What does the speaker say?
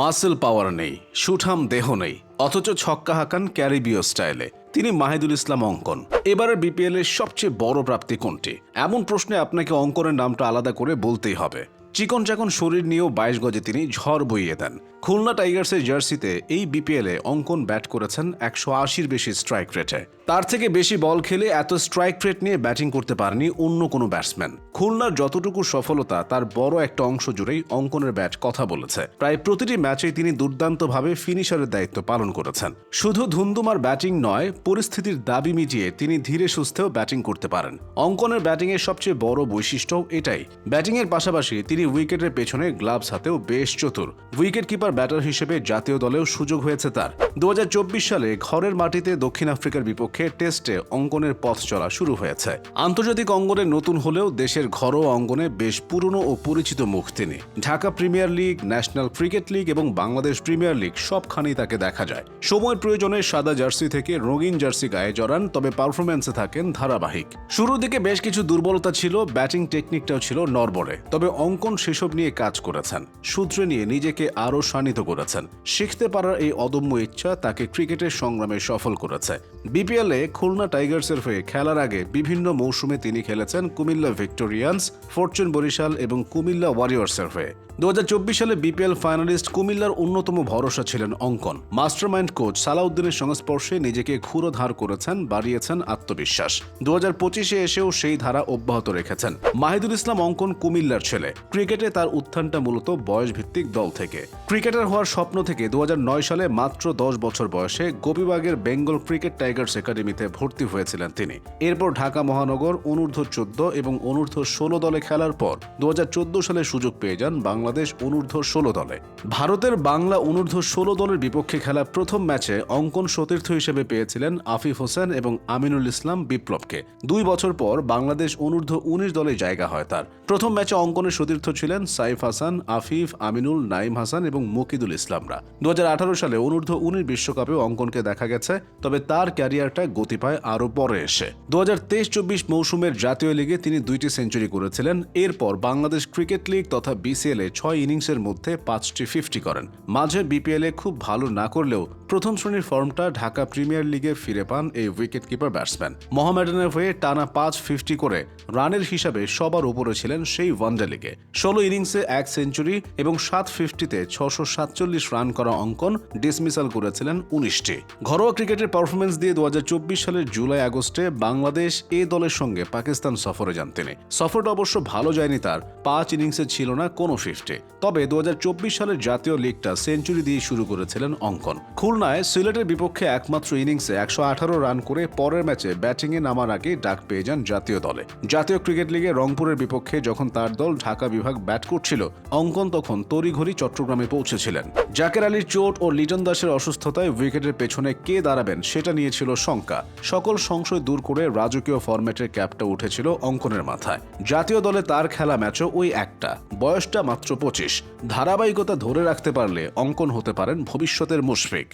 Muscle power নেই, সুঠাম দেহ নেই, অথচ ছক্কা হাঁকান ক্যারিবীয় স্টাইলে। তিনি মাহিদুল ইসলাম অঙ্কন। এবারের বিপিএল এর সবচেয়ে বড় প্রাপ্তি কোনটি? এমন প্রশ্নে আপনাকে অঙ্কনের নামটা আলাদা করে বলতেই হবে। চিকন চাকন শরীর নিয়েও বাইশ গজে তিনি ঝড় বইয়ে দেন। খুলনা টাইগার্সের জার্সিতে এই বিপিএলে অঙ্কন ব্যাট করেছেন একশো আশির বেশি স্ট্রাইক রেটে। তার থেকে বেশি বল খেলে এত স্ট্রাইক রেট নিয়ে ব্যাটিং করতে পারেনি অন্য কোনো ব্যাটসম্যান। খুলনার যতটুকু সফলতা, তার বড় একটা অংশ জুড়েই অঙ্কনের ব্যাট কথা বলেছে। প্রায় প্রতিটি ম্যাচেই তিনি দুর্দান্তভাবে ফিনিশারের দায়িত্ব পালন করেছেন। শুধু ধুন্দুমার ব্যাটিং নয়, পরিস্থিতির দাবি মিটিয়ে তিনি ধীরে সুস্থেও ব্যাটিং করতে পারেন। অঙ্কনের ব্যাটিংয়ের সবচেয়ে বড় বৈশিষ্ট্য এটাই। ব্যাটিংয়ের পাশাপাশি তিনি উইকেটের পেছনে গ্লাভস হাতেও বেশ চতুর। উইকেট কিপার ব্যাটার হিসেবে জাতীয় দলেও সুযোগ হয়েছে তার। দু হাজার চব্বিশ সালে ঘরের মাটিতে দক্ষিণ আফ্রিকার বিপক্ষে টেস্টে অঙ্কনের পথ চলা শুরু হয়েছে। আন্তর্জাতিক অঙ্গনে নতুন হলেও দেশের ঘরোয়া অঙ্গনে বেশ পুরনো ও পরিচিত মুখ তিনি। Dhaka premier league, national cricket league এবং বাংলাদেশ প্রিমিয়ার লিগ সবখানেই তাকে দেখা যায়। সময় প্রয়োজনে সাদা জার্সি থেকে রঙিন জার্সি গায়ে জড়ান, তবে পারফরম্যান্সে থাকেন ধারাবাহিক। শুরুর দিকে বেশ কিছু দুর্বলতা ছিল, ব্যাটিং টেকনিকটাও ছিল নড়বড়ে, তবে অঙ্কন সেসব নিয়ে কাজ করেছেন। সূত্রে নিয়ে নিজেকে আরও শানিত করেছেন। শিখতে পারার এই অদম্য ইচ্ছা তাকে ক্রিকেটের সংগ্রামে সফল করেছে। বিপিএলে খুলনা টাইগার্সের হয়ে খেলার আগে বিভিন্ন মৌসুমে তিনি খেলেছেন কুমিল্লা ভিক্টোরিয়ান্স, ফরচুন বরিশাল এবং কুমিল্লা ওয়ারিয়র্সের হয়ে। দু সালে বিপিএল ফাইনালিস্ট কুমিল্লার অন্যতম ভরসা ছিলেন অঙ্কন। মাস্টারমাইন্ড কোচ সালাউদ্দিনের সংস্পর্শে নিজেকে ক্ষুরো ধার করেছেন, বাড়িয়েছেন আত্মবিশ্বাস। দু হাজার পঁচিশে এসেও সেই ধারা অব্যাহত রেখেছেন। মাহিদুল ইসলাম অঙ্কন কুমিল্লার ছেলে। ক্রিকেটে তার উত্থানটা মূলত বয়সভিত্তিক দল থেকে। ক্রিকেটার হওয়ার স্বপ্ন থেকে দু হাজার নয় সালে মাত্র দশ বছর বয়সে গোপীবাগের বেঙ্গল ক্রিকেট টাইগার্স একাডেমিতে ভর্তি হয়েছিলেন তিনি। এরপর ঢাকা মহানগর অনূর্ধ্ব চোদ্দ এবং অনূর্ধ্ব ষোলো দলে খেলার পর দু সালে সুযোগ পেয়ে যান বাংলাদেশ অনূর্ধ্ব ষোলো দলে। ভারতের বাংলা অনূর্ধ্ব ষোলো দলের বিপক্ষে খেলা প্রথম ম্যাচে অঙ্কন সতীর্থ হিসেবে পেয়েছিলেন আফিফ হোসেন এবং আমিনুল ইসলাম বিপ্লবকে। দুই বছর পর বাংলাদেশ অনূর্ধ্ব উনিশ দলে জায়গা হয় তার। প্রথম ম্যাচে অঙ্কনের সতীর্থ ছিলেন সাইফ হাসান, আফিফ, আমিনুল নাইম হাসান এবং মুকিদুল ইসলামরা। দু হাজার আঠারো সালে অনূর্ধ্ব উনিশ বিশ্বকাপেও অঙ্কনকে দেখা গেছে, তবে তার ক্যারিয়ারটা গতি পায় আরও পরে এসে। দু হাজার তেইশ চব্বিশ মৌসুমের জাতীয় লিগে তিনি দুইটি সেঞ্চুরি করেছিলেন। এরপর বাংলাদেশ ক্রিকেট লিগ তথা বিসিএল এ ছয় ইনিংসের মধ্যে পাঁচটি ফিফটি করেন। মাঝে বিপিএল এ খুব ভালো না করলেও প্রথম শ্রেণির ফর্মটা ঢাকা প্রিমিয়ার লিগে ফিরে পান এই উইকেট কিপার ব্যাটসম্যান। মোহামেডানের হয়ে টানা পাঁচ ফিফটি করে রানের হিসাবে সবার উপরে ছিলেন সেই ওয়ানডে লিগে। ষোলো ইনিংসে এক সেঞ্চুরি এবং সাত ফিফটিতে ছশো সাতচল্লিশ রান করা অঙ্কন ডিসমিসাল করেছিলেন উনিশটি। ঘরোয়া ক্রিকেটের পারফরমেন্স দিয়ে দু হাজার চব্বিশ সালের জুলাই আগস্টে বাংলাদেশ এ দলের সঙ্গে পাকিস্তান সফরে যান তিনি। সফরটা অবশ্য ভালো যায়নি তার। পাঁচ ইনিংসে ছিল না কোনো ফিফটি তবে দু সালের জাতীয় লিগটা সেঞ্চুরি দিয়ে শুরু করেছিলেন অঙ্কন। খুলনায় সিলেটের বিপক্ষে একমাত্র ইনিংসে একশো রান করে পরের ম্যাচে ব্যাটিংয়ে নামার আগে ডাক পেয়ে যান জাতীয় দলে। জাতীয় ক্রিকেট লিগে রংপুরের বিপক্ষে যখন তার দল ঢাকা বিভাগ ব্যাট করছিল, অঙ্কন তখন তড়িঘড়ি চট্টগ্রামে পৌঁছেছিলেন। জাকের আলীর চোট ও লিটন দাসের অসুস্থতায় উইকেটের পেছনে কে দাঁড়াবেন সেটা নিয়েছিল শঙ্কা। সকল সংশয় দূর করে রাজকীয় ফরম্যাটের ক্যাপটা উঠেছিল অঙ্কনের মাথায়। জাতীয় দলে তার খেলা ম্যাচও ওই একটা। বয়সটা মাত্র পঁচিশ। ধারাবাহিকতা ধরে রাখতে পারলে অঙ্কন হতে পারেন ভবিষ্যতের মুশফিক।